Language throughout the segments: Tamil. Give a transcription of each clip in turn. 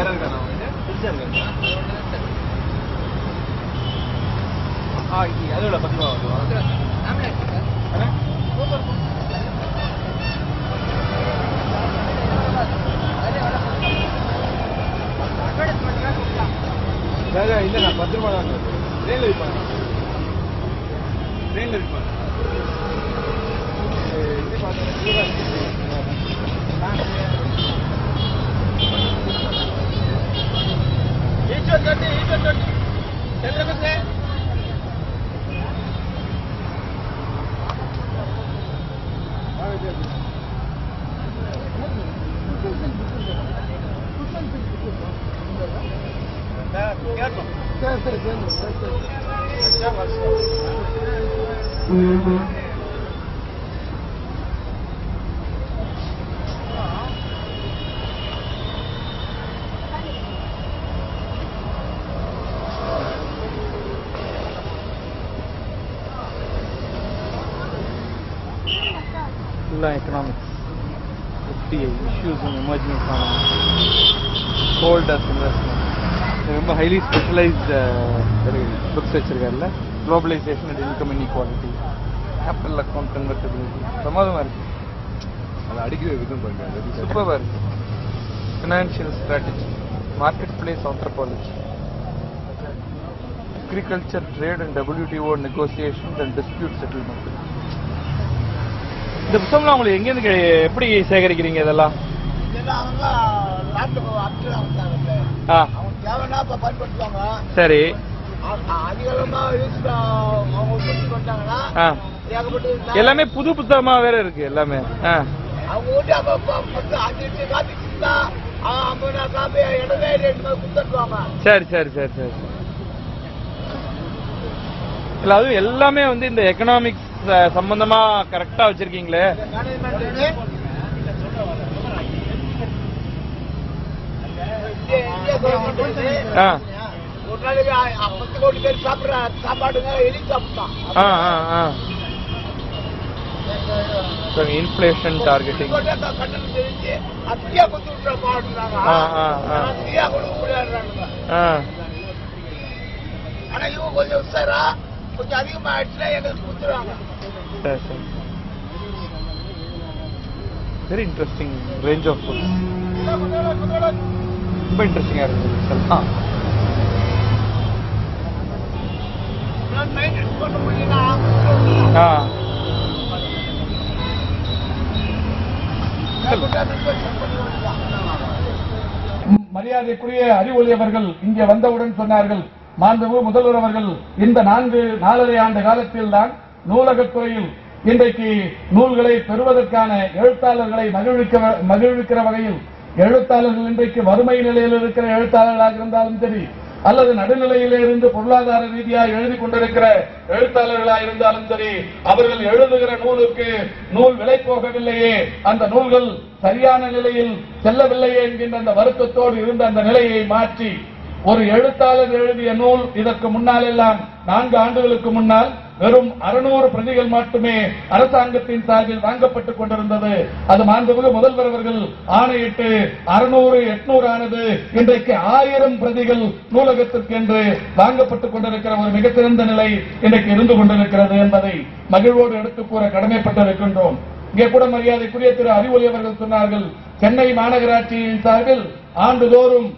அவனுக்கு ஆ இது அதோட பத்து ரூபா தான் ட்ரெயின்ல விற்பாங்க ட்ரெயின்ல விற்பாங்க இது Thank mm -hmm. you. Gold as investment ரொம்ப highly specialised books வச்சிருக்காருல்ல. Globalisation and income inequality capital account convertibility பிரமாதமாக இருக்கு. அது அடிக்கிற விதம் பாருங்க. சூப்பராக இருக்கு. Financial strategy market place anthropology agriculture trade and WTO negotiation and dispute settlement இந்த புத்தகம்லாம் உங்களுக்கு எங்கேருந்து எப்படி சேகரிக்கிறீங்க இதெல்லாம்? சரி. எல்லாமே புது புத்தகமா வேற இருக்கு எல்லாமே. சரி சரி சரி சரி. இல்ல அதுவும் எல்லாமே வந்து இந்த எக்கனாமிக்ஸ் சம்பந்தமா கரெக்டா வச்சிருக்கீங்களே? மேனேஜ்மெண்ட் இந்திய கவர்மெண்ட் வந்து ஆ ஒரு நாளைக்கு அ- அ- பத்து கோடி பேர் சாப்பிடுற சாப்பாடுங்க எலி ரொம்ப இன்ட்ரெஸ்டிங்காக இருந்தது சொல்லலாம் ஆ. மரியாதைக்குரிய அறிவொளி அவர்கள் இங்கே வந்தவுடன் சொன்னார்கள் மாண்பு முதல்வர் அவர்கள் இந்த நான்கு நாலரை ஆண்டு காலத்தில் தான் நூலகத்துறையில் இன்றைக்கு நூல்களை பெறுவதற்கான எழுத்தாளர்களை மகிழ்விக்க மகிழ்விக்கிற வகையில் எழுத்தாளர்கள் இன்றைக்கு வறுமை நிலையில் இருக்கிற எழுத்தாளர்களாக இருந்தாலும் சரி அல்லது நடுநிலையிலே இருந்து பொருளாதார ரீதியாக எழுதி கொண்டிருக்கிற எழுத்தாளர்களாக இருந்தாலும் சரி அவர்கள் எழுதுகிற நூலுக்கு நூல் விலை போகவில்லையே அந்த நூல்கள் சரியான நிலையில் செல்லவில்லையே என்கின்ற அந்த வருத்தத்தோடு இருந்த அந்த நிலையை மாற்றி ஒரு எழுத்தாளர் எழுதிய நூல் இதற்கு முன்னால் எல்லாம் நான்கு ஆண்டுகளுக்கு முன்னால் வெறும் அறுநூறு பிரதிகள் மட்டுமே அரசாங்கத்தின் சார்பில் வாங்கப்பட்டுக் கொண்டிருந்தது. அது மாண்புமிகு முதல்வர் அவர்கள் ஆணையிட்டு அறுநூறு எட்நூறு ஆனது இன்றைக்கு ஆயிரம் பிரதிகள் நூலகத்திற்கு என்று வாங்கப்பட்டுக் கொண்டிருக்கிற ஒரு மிகச்சிறந்த நிலை இன்றைக்கு இருந்து கொண்டிருக்கிறது என்பதை மகிழ்வோடு எடுத்துக் கூற கடமைப்பட்டிருக்கின்றோம். இங்கே கூட மரியாதைக்குரிய திரு அறிவொலி அவர்கள் சொன்னார்கள் சென்னை மாநகராட்சியின் சார்பில் ஆண்டுதோறும்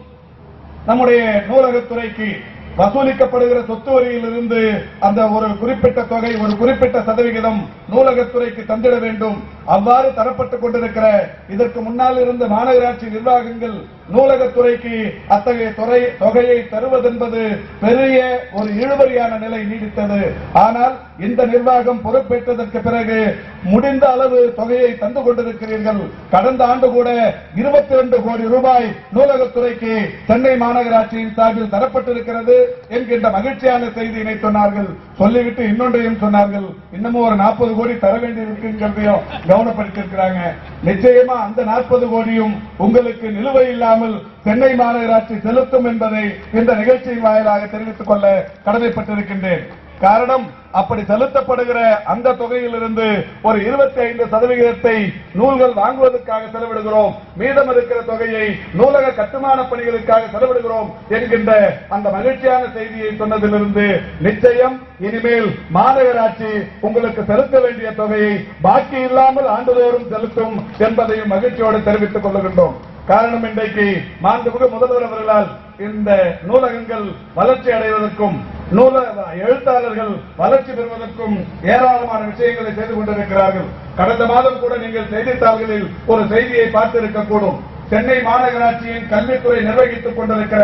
நம்முடைய நூலகத்துறைக்கு வசூலிக்கப்படுகிற சொத்து வரியிலிருந்து அந்த ஒரு குறிப்பிட்ட தொகை ஒரு குறிப்பிட்ட சதவிகிதம் நூலகத்துறைக்கு தந்திட வேண்டும். அவ்வாறு தரப்பட்டுக் கொண்டிருக்கிற இதற்கு முன்னால் இருந்த மாநகராட்சி நிர்வாகங்கள் நூலகத்துறைக்கு அத்தகைய துறை தொகையை தருவதென்பது பெரிய ஒரு இழுபறியான நிலை நீடித்தது. ஆனால் இந்த நிர்வாகம் பொறுப்பேற்றதற்கு பிறகு முடிந்த அளவு தொகையை தந்து கொண்டிருக்கிறீர்கள். கடந்த ஆண்டு கூட இருபத்தி ரெண்டு கோடி ரூபாய் நூலகத்துறைக்கு சென்னை மாநகராட்சியின் சார்பில் தரப்பட்டிருக்கிறது. என்கின்ற மகிழ்ச்சியான செய்தியினை சொன்னார்கள். சொல்லிவிட்டு இன்னொன்றையும் சொன்னார்கள். இன்னமும் ஒரு நாற்பது கோடி தர வேண்டியிருக்குங்கிறதையும் கவனப்படுத்தியிருக்கிறாங்க. நிச்சயமா அந்த நாற்பது கோடியும் உங்களுக்கு நிலுவை இல்லாமல் சென்னை மாநகராட்சி செலுத்தும் என்பதை இந்த நிகழ்ச்சியின் வாயிலாக தெரிவித்துக் கொள்ள கடமைப்பட்டிருக்கின்றேன். காரணம் அப்படி செலுத்தப்படுகிற அந்த தொகையிலிருந்து ஒரு இருபத்தி ஐந்து சதவிகிதத்தை நூல்கள் வாங்குவதற்காக செலவிடுகிறோம். மீதம் இருக்கிற தொகையை நூலக கட்டுமான பணிகளுக்காக செலவிடுகிறோம் என்கின்ற அந்த மகிழ்ச்சியான செய்தியை சொன்னதிலிருந்து நிச்சயம் இனிமேல் மாநகராட்சி உங்களுக்கு செலுத்த வேண்டிய தொகையை பாக்கி இல்லாமல் ஆண்டுதோறும் செலுத்தும் என்பதையும் மகிழ்ச்சியோடு தெரிவித்துக் கொள்ளுகின்றோம் காரணம் இன்றைக்கு மாண்புமிகு முதல்வர் அவர்களால் இந்த நூலகங்கள் வளர்ச்சி அடைவதற்கும் நூல எழுத்தாளர்கள் வளர்ச்சி பெறுவதற்கும் ஏராளமான விஷயங்களை செய்து கொண்டிருக்கிறார்கள். கடந்த மாதம் கூட நீங்கள் செய்தித்தாள்களில் ஒரு செய்தியை பார்த்திருக்கக்கூடும். சென்னை மாநகராட்சியின் கல்வித்துறை நிர்வகித்துக் கொண்டிருக்கிற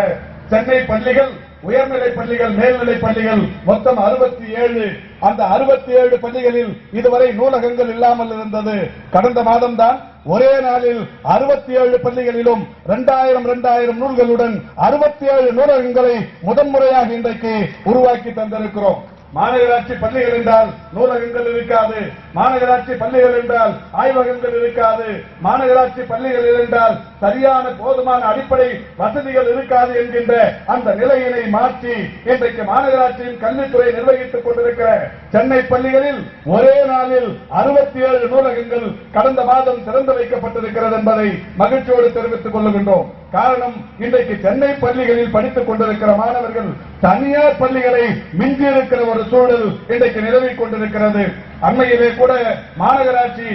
சென்னை பள்ளிகள் உயர்நிலை பள்ளிகள் மேல்நிலை பள்ளிகள் மொத்தம் அறுபத்தி ஏழு. அந்த அறுபத்தி ஏழு பள்ளிகளில் இதுவரை நூலகங்கள் இல்லாமல் இருந்தது. கடந்த மாதம்தான் ஒரே நாளில் அறுபத்தி ஏழு பள்ளிகளிலும் இரண்டாயிரம் இரண்டாயிரம் நூல்களுடன் அறுபத்தி ஏழு நூலகங்களை முதன்முறையாக இன்றைக்கு உருவாக்கி தந்திருக்கிறோம். மாநகராட்சி பள்ளிகள் என்றால் நூலகங்கள் இருக்காது. மாநகராட்சி பள்ளிகள் என்றால் ஆய்வகங்கள் இருக்காது. மாநகராட்சி பள்ளிகள் என்றால் சரியான போதுமான அடிப்படை வசதிகள் இருக்காது என்கின்ற அந்த நிலையினை மாற்றி இன்றைக்கு மாநகராட்சியின் கல்வித்துறை நிர்வகித்துக் கொண்டிருக்கிற சென்னை பள்ளிகளில் ஒரே நாளில் அறுபத்தி ஏழு நூலகங்கள் கடந்த மாதம் திறந்து வைக்கப்பட்டிருக்கிறது என்பதை மகிழ்ச்சியோடு தெரிவித்துக் கொள்ளுகின்றோம் காரணம் இன்றைக்கு சென்னை பள்ளிகளில் படித்துக் கொண்டிருக்கிற மாணவர்கள் தனியார் பள்ளிகளை மிஞ்சியிருக்கிற ஒரு சூழல் இன்றைக்கு நிலவிக் கொண்டிருக்கிறது. அண்மையிலே கூட மாநகராட்சி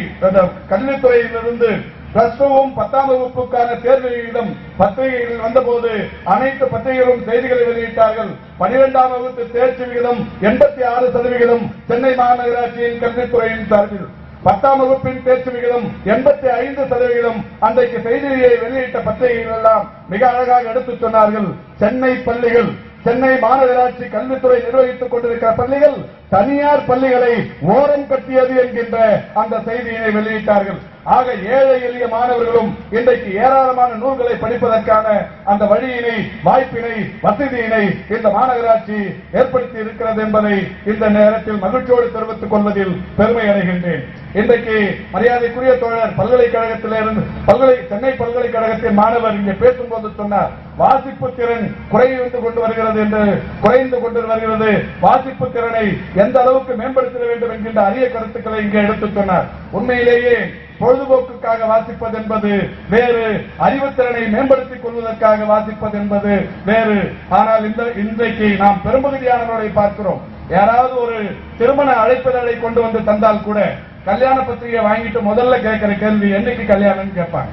கல்வித்துறையிலிருந்து பிளஸ் டூவும் பத்தாம் வகுப்புக்கான தேர்வு விகிதம் பத்திரிகைகளில் வந்தபோது அனைத்து பத்திரிகைகளும் செய்திகளை வெளியிட்டார்கள். பனிரெண்டாம் வகுப்பு தேர்ச்சி விகிதம் எண்பத்தி ஆறு சதவிகிதம் சென்னை மாநகராட்சியின் கல்வித்துறையின் சார்பில். பத்தாம் வகுப்பின் தேர்ச்சி விகிதம் எண்பத்தி ஐந்து சதவிகிதம் அன்றைக்கு செய்தியை வெளியிட்ட பத்திரிகைகள் எல்லாம் மிக அழகாக எடுத்துச் சொன்னார்கள். சென்னை பள்ளிகள் சென்னை மாநகராட்சி கல்வித்துறை நிர்வகித்துக் கொண்டிருக்கிற பள்ளிகள் தனியார் பள்ளிகளை ஓரம் கட்டியது என்கின்ற அந்த செய்தியினை வெளியிட்டார்கள். ஆக ஏழை எளிய மாணவர்களும் இன்றைக்கு ஏராளமான நூல்களை படிப்பதற்கான அந்த வழியினை வாய்ப்பினை வசதியினை இந்த மாநகராட்சி ஏற்படுத்தி இருக்கிறது என்பதை இந்த நேரத்தில் மகிழ்ச்சியோடு தெரிவித்துக் கொள்வதில் பெருமை அடைகின்றேன். இன்றைக்கு மரியாதைக்குரிய தோழர் பல்கலைக்கழகத்திலிருந்து பல்கலை சென்னை பல்கலைக்கழகத்தின் மாணவர் இங்கே பேசும்போது சொன்னார் வாசிப்பு திறன் குறைந்து கொண்டு வருகிறது என்று குறைந்து கொண்டு வருகிறது. வாசிப்பு திறனை எந்த அளவுக்கு மேம்படுத்த வேண்டும் என்கின்ற அரிய கருத்துக்களை இங்கே எடுத்துச் சொன்னார். உண்மையிலேயே பொழுதுபோக்குக்காக வாசிப்பது என்பது வேறு அறிவுத்திறனை மேம்படுத்திக் கொள்வதற்காக வாசிப்பது என்பது வேறு. ஆனால் இந்த இன்றைக்கு நாம் பெரும்பகுதியானவர்களை பார்க்கிறோம். யாராவது ஒரு திருமண அழைப்பிதழை கொண்டு வந்து தந்தால் கூட கல்யாண பத்திரிகை வாங்கிட்டு முதல்ல கேட்கிற கேள்வி என்னைக்கு கல்யாணம்னு? கேட்பாங்க.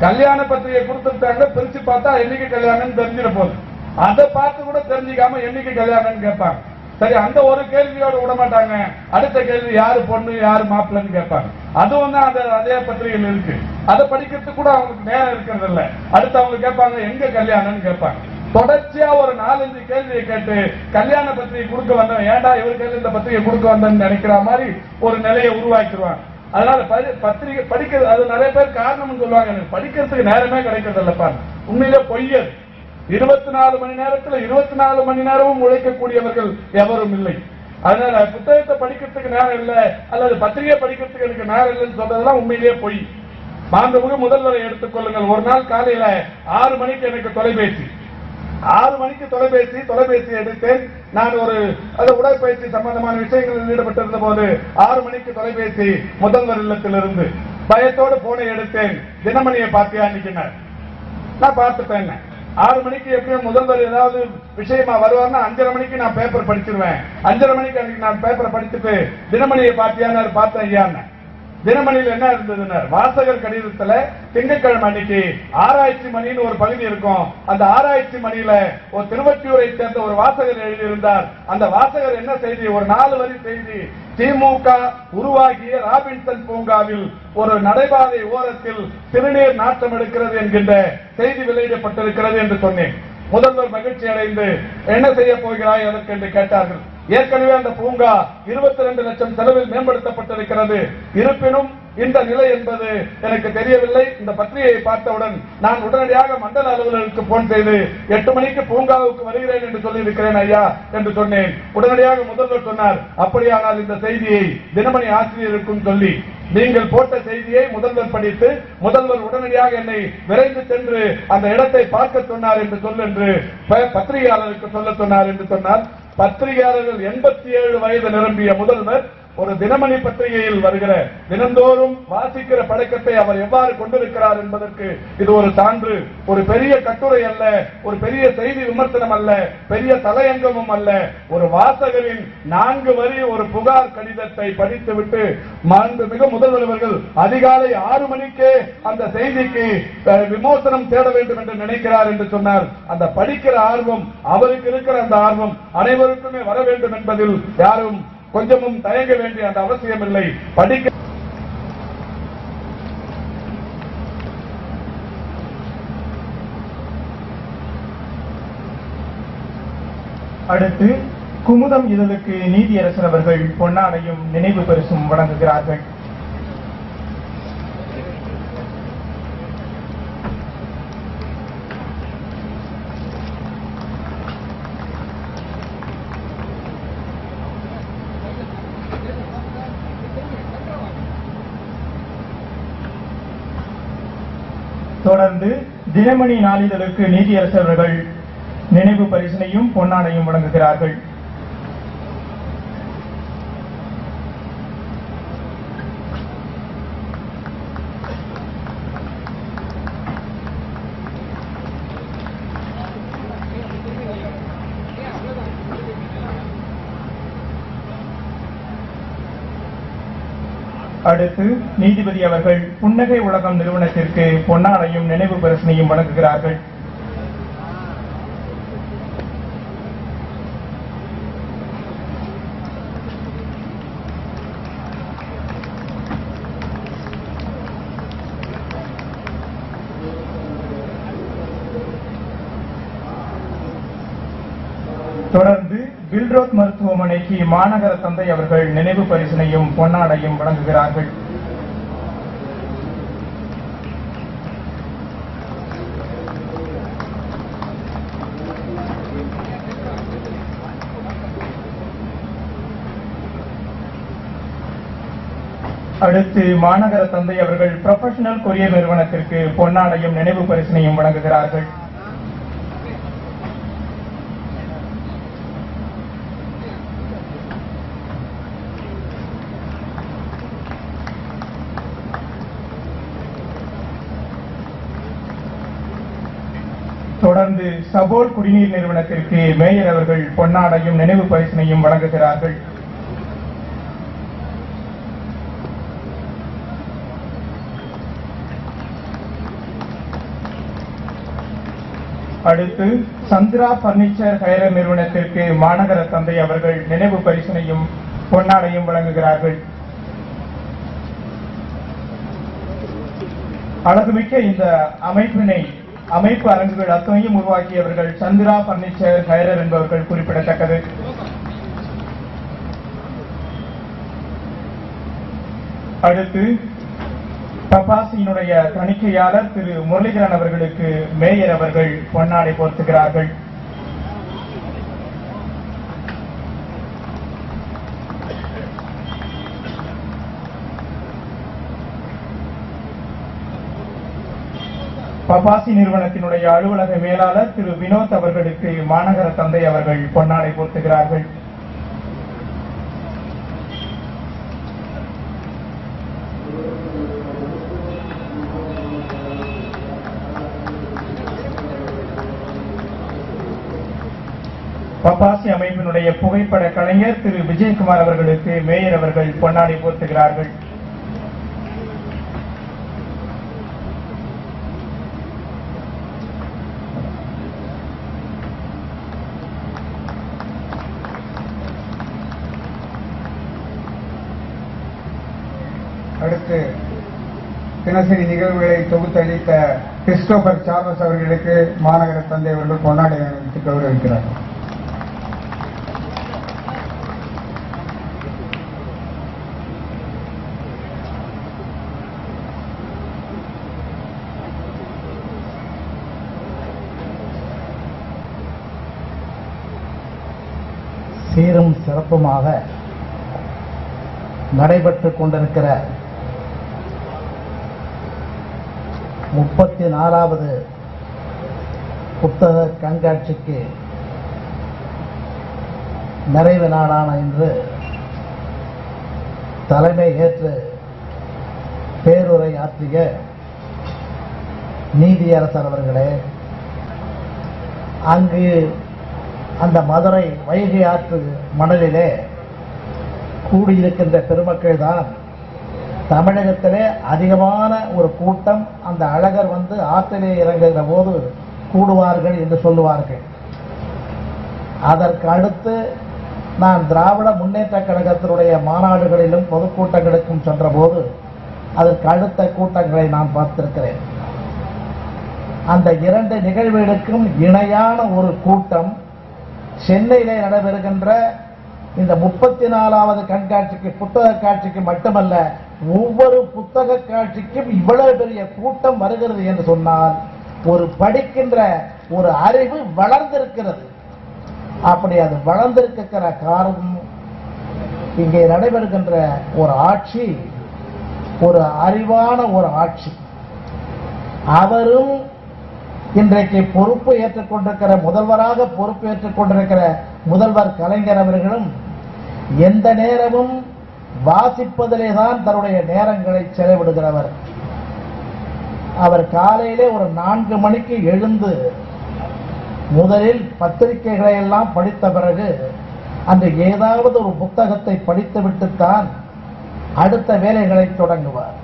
கல்யாண பத்திரிகை கொடுத்துட்டாங்க பிரிச்சு பார்த்தா என்னைக்கு கல்யாணம் தெரிஞ்சிட போகுது. அதை பார்த்து கூட தெரிஞ்சுக்காம என்னைக்கு கல்யாணம்னு? கேட்பாங்க. சரி அந்த ஒரு கேள்வியோட விட மாட்டாங்க அடுத்த கேள்வி யாரு பொண்ணு யாரு மாப்பிள்ளைன்னு கேட்பாங்க. அதுவும் தான் அந்த அதே பத்திரிகையில் இருக்கு. அதை படிக்கிறதுக்கு கூட அவங்களுக்கு நேரம் இருக்கிறது இல்ல அடுத்து அவங்க கேட்பாங்க எங்க கல்யாணம்னு கேட்பாங்க. தொடர்ச்சியா ஒரு நாலஞ்சு கேள்வியை கேட்டு கல்யாண பத்திரிகை கொடுக்க வந்தவன் ஏன்டா இவர் இந்த பத்திரிகை கொடுக்க வந்தேன்னு நினைக்கிற மாதிரி ஒரு நிலையை உருவாக்கிடுவாங்க. அதனால பரி- பத்திரிகை படிக்கிறது அது நிறைய பேர் காரணம்னு சொல்லுவாங்க எனக்கு படிக்கிறதுக்கு நேரமே கிடைக்கிறது இல்லப்பா உண்மையிலே பொய்யது. இருபத்தி நாலு மணி நேரத்தில் இருபத்தி நாலு மணி நேரமும் உழைக்கக்கூடியவர்கள் எவரும் இல்லை. அதனால புத்தகத்தை படிக்கிறதுக்கு நேரம் இல்லை அல்லது பத்திரிகை படிக்கிறதுக்கு எனக்கு நேரம் இல்லைன்னு சொல்றதெல்லாம் உண்மையிலேயே பொய். மாண்புமிகு முதல்வரை எடுத்துக்கொள்ளுங்கள் ஒரு நாள் காலையில ஆறு மணிக்கு எனக்கு தொலைபேசி. ஆறு மணிக்கு தொலைபேசி தொலைபேசி எடுத்தேன். நான் ஒரு அது உடற்பயிற்சி சம்பந்தமான விஷயங்களில் ஈடுபட்டிருந்த போது ஆறு மணிக்கு தொலைபேசி முதல்வர் இல்லத்திலிருந்து பயத்தோடு போனை எடுத்தேன். தினமணியை பார்த்தியா நான் பார்த்துட்டேன் ஆறு மணிக்கு எப்படியும் முதல்வர் ஏதாவது விஷயமா வருவார்னா அஞ்சரை மணிக்கு நான் பேப்பர் படிச்சிருவேன். அஞ்சரை மணிக்கு அன்னைக்கு நான் பேப்பரை படிச்சுட்டு தினமணியை பார்த்தியான்னு பார்த்தேன் ஐயான்னு தினமணியில் என்ன இருந்ததுன்னா வாசகர் கடிதத்துல திங்கட்கிழமை அன்னைக்கு ஆராய்ச்சி மணின்னு ஒரு பகுதி இருக்கும். அந்த ஆராய்ச்சி மணியில ஒரு திருவற்றியூரை சேர்ந்த ஒரு வாசகர் எழுதியிருந்தார். அந்த வாசகர் என்ன செய்தி? ஒரு நாலு வரி செய்தி. திமுக உருவாகிய ராபின்சன் பூங்காவில் ஒரு நடைபாதை ஓரத்தில் சிறுநீர் நாட்டம் எடுக்கிறது என்கின்ற செய்தி வெளியிடப்பட்டிருக்கிறது என்று சொன்னேன். முதல்வர் மகிழ்ச்சி அடைந்து என்ன செய்ய போகிறாய் அதற்கு என்று கேட்டார்கள். ஏற்கனவே அந்த பூங்கா இருபத்தி ரெண்டு லட்சம் செலவில் மேம்படுத்தப்பட்டிருக்கிறது. இருப்பினும் இந்த நிலை என்பது எனக்கு தெரியவில்லை. இந்த பத்திரிகையை பார்த்தவுடன் நான் உடனடியாக மண்டல அலுவலருக்கு போன் செய்து எட்டு மணிக்கு பூங்காவுக்கு வருகிறேன் என்று சொல்லியிருக்கிறேன் ஐயா என்று சொன்னேன். உடனடியாக முதல்வர் சொன்னார் அப்படியானால் இந்த செய்தியை தினமணி ஆசிரியருக்கும் சொல்லி நீங்கள் போட்ட செய்தியை முதல்வர் படித்து முதல்வர் உடனடியாக என்னை விரைந்து சென்று அந்த இடத்தை பார்க்க சொன்னார் என்று சொல் என்று பத்திரிகையாளருக்கு சொல்ல சொன்னார் என்று சொன்னார் பத்திரிகையாளர்கள் எண்பத்தி ஏழு வயது நிரம்பிய முதல்வர் ஒரு தினமணி பத்திரிகையில் வருகிற தினந்தோறும் வாசிக்கிற பழக்கத்தை அவர் எவ்வாறு கொண்டிருக்கிறார் என்பதற்கு இது ஒரு சான்று. ஒரு பெரிய கட்டுரை அல்ல ஒரு பெரிய செய்தி விமர்சனம் அல்ல பெரிய தலையங்கமும் அல்ல. ஒரு வாசகரின் நான்கு வரி ஒரு புகார் கடிதத்தை படித்துவிட்டு மறந்து முதல்வர் அவர்கள் அதிகாலை ஆறு மணிக்கே அந்த செய்திக்கு விமோசனம் தேட வேண்டும் என்று நினைக்கிறார் என்று சொன்னார். அந்த படிக்கிற ஆர்வம் அவருக்கு இருக்கிற அந்த ஆர்வம் அனைவருக்குமே வர வேண்டும் என்பதில் யாரும் கொஞ்சமும் தயங்க வேண்டிய அந்த அவசியம் இல்லை படிக்க அடுத்து குமுதம் இதழுக்கு நீதியரசர் அவர்கள் பொன்னாடையும் நினைவு பரிசும் வழங்குகிறார்கள். தொடர்ந்து தினமணி நாளிதழுக்கு நீதியரசர்கள் நினைவு பரிசினையும் பொன்னாடையும் வழங்குகிறார்கள். அடுத்து நீதிபதி அவர்கள் புன்னகை உலகம் நிறுவனத்திற்கு பொன்னாடையும் நினைவு பிரச்சனையும் வழங்குகிறார்கள். தொடர்ந்து பில்ரோத் மருத்துவமனைக்கு மாநகர தந்தை அவர்கள் நினைவு பரிசனையும் பொன்னாடையும் வழங்குகிறார்கள். அடுத்து மாநகர தந்தை அவர்கள் ப்ரொபஷனல் கொரிய நிறுவனத்திற்கு பொன்னாடையும் நினைவு பரிசனையும் வழங்குகிறார்கள். தொடர்ந்து சபோல் குடிநீர் நிறுவனத்திற்கு மேயர் அவர்கள் பொன்னாடையும் நினைவு பரிசனையும் வழங்குகிறார்கள். அடுத்து சந்திரா பர்னிச்சர் ஹயர் நிறுவனத்திற்கு மாநகர தந்தை அவர்கள் நினைவு பரிசனையும் பொன்னாடையும் வழங்குகிறார்கள். அழகுமிக்க இந்த அமைப்பினை அமைப்பு அரங்குகள் அத்தனையும் உருவாக்கியவர்கள் சந்திரா பர்னிச்சர் ஹைரர் என்பவர்கள் குறிப்பிடத்தக்கது. அடுத்து பப்பாசியினுடைய தணிக்கையாளர் திரு முரளிகரன் அவர்களுக்கு மேயர் அவர்கள் பொன்னாடை போர்த்துகிறார்கள். பபாசி நிறுவனத்தினுடைய அலுவலக மேலாளர் திரு வினோத் அவர்களுக்கு மாநகர தந்தை அவர்கள் பொன்னாடை போர்த்துகிறார்கள். பப்பாசி அமைப்பினுடைய புகைப்பட கலைஞர் திரு விஜயகுமார் அவர்களுக்கு மேயர் அவர்கள் பொன்னாடை போர்த்துகிறார்கள். அடுத்து தினசரி நிகழ்வுகளை தொகுத்தளித்த கிறிஸ்டோபர் சார்லஸ் அவர்களுக்கு மாநகர தந்தை அவர்கள் கொண்டாடி அணிவித்து கௌரவிக்கிறார். சீரும் சிறப்புமாக நடைபெற்றுக் கொண்டிருக்கிற முப்பத்தி நாலாவது புத்தக கண்காட்சிக்கு நிறைவு நாளான இன்று தலைமை ஏற்று பேருரை ஆற்றிய நீதியரசர் அவர்களே அங்கு அந்த மதுரை வைகை ஆற்று மணலிலே கூடியிருக்கின்ற பெருமக்கள் தான் தமிழகத்திலே அதிகமான ஒரு கூட்டம் அந்த அழகர் வந்து ஆற்றிலே இறங்குகிற போது கூடுவார்கள் என்று சொல்லுவார்கள். அதற்கு அடுத்து நான் திராவிட முன்னேற்ற கழகத்தினுடைய மாநாடுகளிலும் பொதுக்கூட்டங்களுக்கும் சென்றபோது அதற்கு அடுத்த கூட்டங்களை நான் பார்த்திருக்கிறேன். அந்த இரண்டு நிகழ்வுகளுக்கும் இணையான ஒரு கூட்டம் சென்னையிலே நடைபெறுகின்ற இந்த முப்பத்தி நாலாவது கண்காட்சிக்கு புத்தக காட்சிக்கு மட்டுமல்ல ஒவ்வொரு புத்தக காட்சிக்கும் இவ்வளவு பெரிய கூட்டம் வருகிறது என்று சொன்னால் ஒரு படிக்கின்ற ஒரு அறிவு வளர்ந்திருக்கிறது. அப்படி அது வளர்ந்திருக்கிற காரணம் இங்கே நடைபெறுகின்ற ஒரு ஆட்சி ஒரு அறிவான ஒரு ஆட்சி. அவரும் இன்றைக்கு பொறுப்பு ஏற்றுக்கொண்டிருக்கிற முதல்வராக பொறுப்பு ஏற்றுக்கொண்டிருக்கிற முதல்வர் கலைஞர் அவர்களும் எந்த நேரமும் வாசிப்பதிலே தான் தன்னுடைய நேரங்களை செலவிடுகிறவர். அவர் காலையிலே ஒரு நான்கு மணிக்கு எழுந்து முதலில் பத்திரிகைகளை எல்லாம் படித்த பிறகு அந்த ஏதாவது ஒரு புத்தகத்தை படித்துவிட்டுத்தான் அடுத்த வேலைகளை தொடங்குவார்.